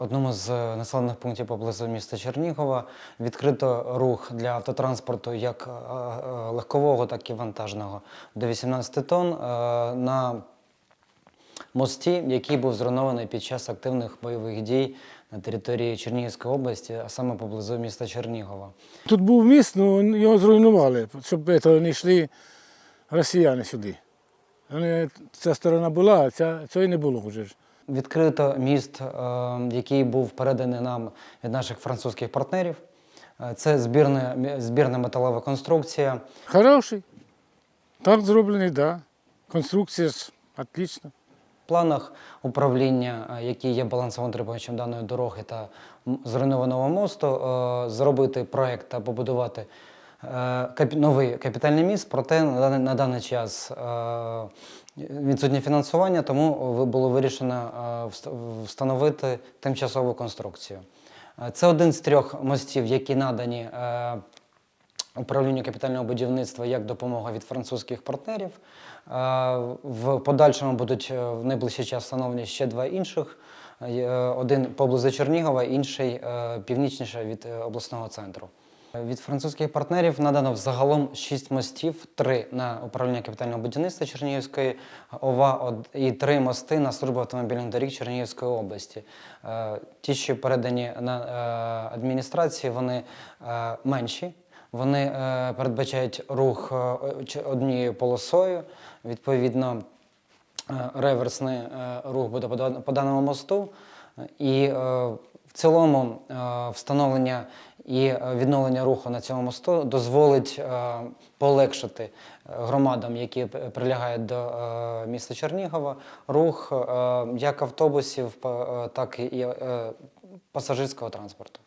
одному з населених пунктів поблизу міста Чернігова відкрито рух для автотранспорту як е, е, легкового, так і вантажного до 18 тонн е, на мості, який був зруйнований під час активних бойових дій на території Чернігівської області, а саме поблизу міста Чернігова. Тут був міст, ну його зруйнували, щоб не йшли росіяни сюди. Ця сторона була, а ця, цієї не було вже. Відкрито міст, е, який був переданий нам від наших французьких партнерів. Е, Це збірна, збірна металова конструкція. Хороший. Так зроблений, так. Да. Конструкція ж отлічна. В планах управління, е, які є балансово-утримувачем даної дороги та зруйнованого мосту, зробити проект та побудувати новий капітальний міст. Проте на даний, час е, відсутнє фінансування, тому було вирішено е, встановити тимчасову конструкцію. Е, Це один з трьох мостів, які надані е, управлінню капітального будівництва як допомога від французьких партнерів. Е, В подальшому будуть е, в найближчий час встановлені ще два інших. Е, Один поблизу Чернігова, інший е, північніше від е, обласного центру. Від французьких партнерів надано загалом шість мостів: три на управління капітального будівництва Чернігівської ОВА і три мости на службу автомобільних доріг Чернігівської області. Е, Ті, що передані на е, адміністрації, вони е, менші. Вони передбачають рух однією полосою. Відповідно, реверсний рух буде по даному мосту. І в цілому встановлення і е, відновлення руху на цьому мосту дозволить е, полегшити е, громадам, які прилягають до міста Чернігова, рух як автобусів, так і пасажирського транспорту.